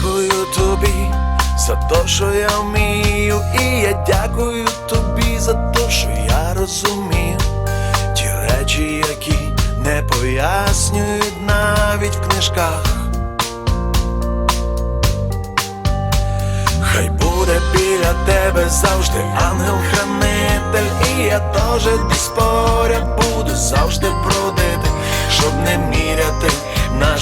Дякую тобі за те, що я вмію, і я дякую тобі за те, що я розумію. Ті речі, які не пояснюють навіть в книжках. Хай буде біля тебе завжди ангел-хранитель, і я теж десь поряд буду завжди бродити,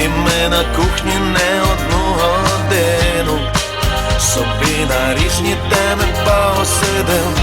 і ми на кухні не одну годину, собі на різні теми посидим.